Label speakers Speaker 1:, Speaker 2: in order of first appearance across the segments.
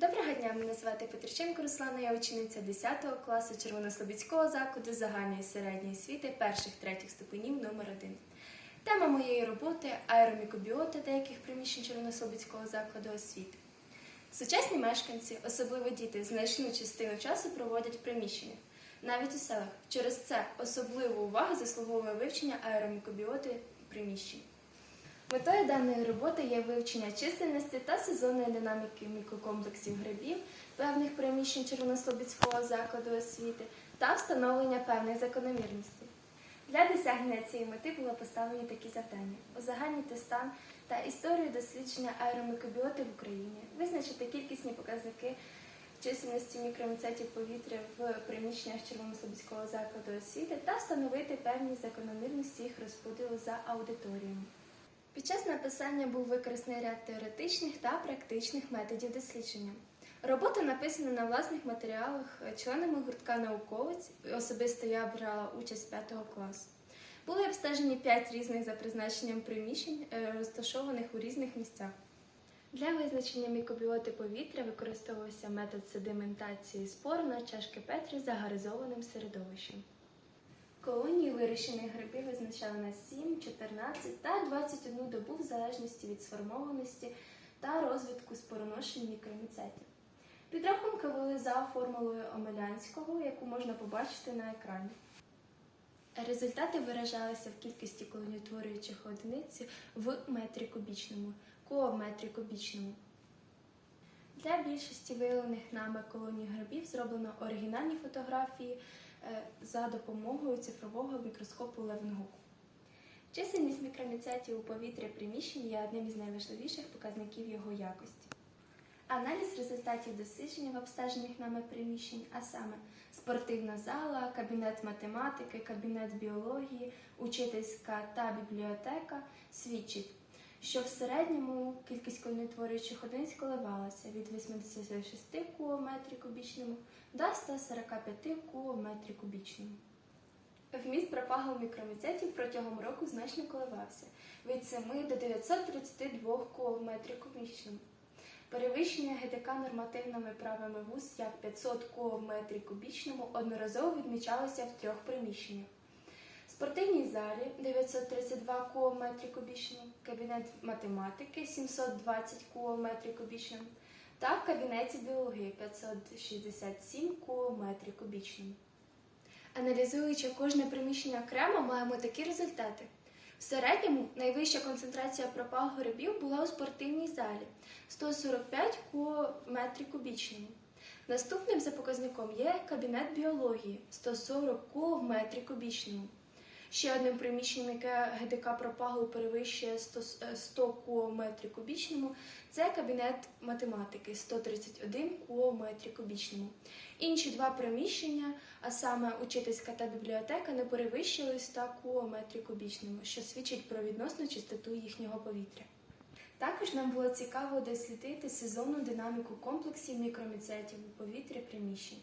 Speaker 1: Доброго дня, мене звати Петриченко Руслана, я учениця 10 класу Червонослобідського закладу загальної середньої освіти перших третіх ступенів номер 1 Тема моєї роботи аеромікобіота деяких приміщень Червонослобідського закладу освіти. Сучасні мешканці, особливо діти, значну частину часу проводять в приміщеннях, навіть у селах. Через це особливу увагу заслуговує вивчення аеромікобіоти приміщень. Метою даної роботи є вивчення чисельності та сезонної динаміки мікрокомплексів грибів, певних приміщень Червонослобідського закладу освіти та встановлення певних закономірностей. Для досягнення цієї мети було поставлені такі завдання: узагальнити стан та історію дослідження аеромікробіоти в Україні, визначити кількісні показники чисельності мікроміцетів повітря в приміщеннях Червонослобідського закладу освіти та встановити певні закономірності їх розподілу за аудиторіями. Під час написання був використаний ряд теоретичних та практичних методів дослідження. Робота написана на власних матеріалах членами гуртка науковець. Особисто я брала участь 5 класу. Були обстежені 5 різних за призначенням приміщень, е, розташованих у різних місцях. Для визначення мікробіоти повітря використовувався метод sedimентації спор на чашки Петрі загаризованим середовищем. Колонії вирощених грибів визначали на 7, 14 та 21 добу в залежності від сформованості та розвитку спороношень мікроміцетів. Підрахунки були за формулою Омелянського, яку можна побачити на екрані. Результати виражалися в кількості колоніутворюючих одиниць в метрі кубічному, ко кубічному. Для більшості виявлених нами колоній грибів зроблено оригінальні фотографії е, за допомогою цифрового мікроскопу Левенгук. Чисельність мікроміцетів у повітрі приміщень є одним із найважливіших показників його якості. Аналіз результатів дослідження в обстежених нами приміщень, а саме спортивна зала, кабінет математики, кабінет біології, учительська та бібліотека, свідчить, що в середньому кількість колонітворюючих одиниць коливалася від 86 кубометрів кубічному до 145 кубометрів кубічному. Вміст пропагло мікроміцетів протягом року значно коливався від 7 до 932 кубометрів кубічному. Перевищення ГДК нормативними правами ВУЗ як 500 ко кубічному одноразово відмічалося в трьох приміщеннях. Спортивній залі 932 ко в метрі кабінет математики 720 ко в метрі та в кабінеті біології 567 ко в метрі. Аналізуючи кожне приміщення окремо, маємо такі результати. В середньому найвища концентрація пропал грибів була у спортивній залі 145 ко в кубічному. Наступним за показником є кабінет біології 140 ко в кубічному. Ще одним приміщенням, яке ГДК пропаглу перевищує 100, е, 100 ко метрі кубічному, це кабінет математики 131 ко метрі кубічному. Інші два приміщення, а саме учительська та бібліотека, не перевищили 100 ко метрі кубічному, що свідчить про відносну чистоту їхнього повітря. Також нам було цікаво дослідити сезонну динаміку комплексів мікроміцетів у повітрі приміщень.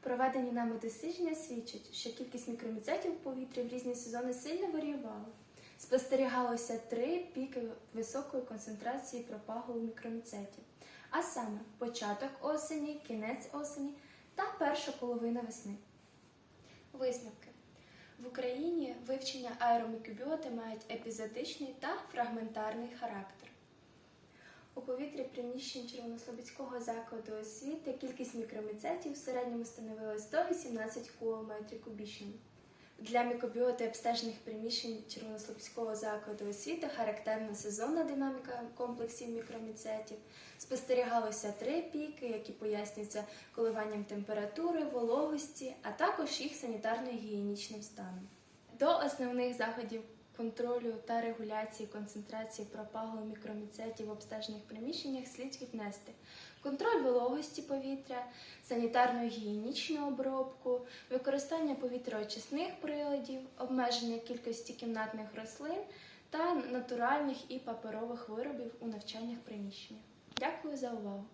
Speaker 1: Проведені нами дослідження свідчать, що кількість мікроміцетів у повітрі в різні сезони сильно варіювала. Спостерігалося три піки високої концентрації пропаглу мікроміцетів, а саме початок осені, кінець осені та перша половина весни. Висновки. В Україні вивчення аеромікробіоти мають епізодичний та фрагментарний характер. У повітрі приміщень Червонослобідського закладу освіти кількість мікроміцетів в середньому становила 118 кубометрів кубічному. Для мікробіоти обстежених приміщень Червонослобідського закладу освіти характерна сезонна динаміка комплексів мікроміцетів. Спостерігалося три піки, які пояснюються коливанням температури, вологості, а також їх санітарно-гігієнічним станом. До основних заходів контролю та регуляції концентрації пропаглу мікроміцетів в обстежених приміщеннях слід віднести контроль вологості повітря, санітарно-гігієнічну обробку, використання повітряочисних приладів, обмеження кількості кімнатних рослин та натуральних і паперових виробів у навчальних приміщеннях. Дякую за увагу!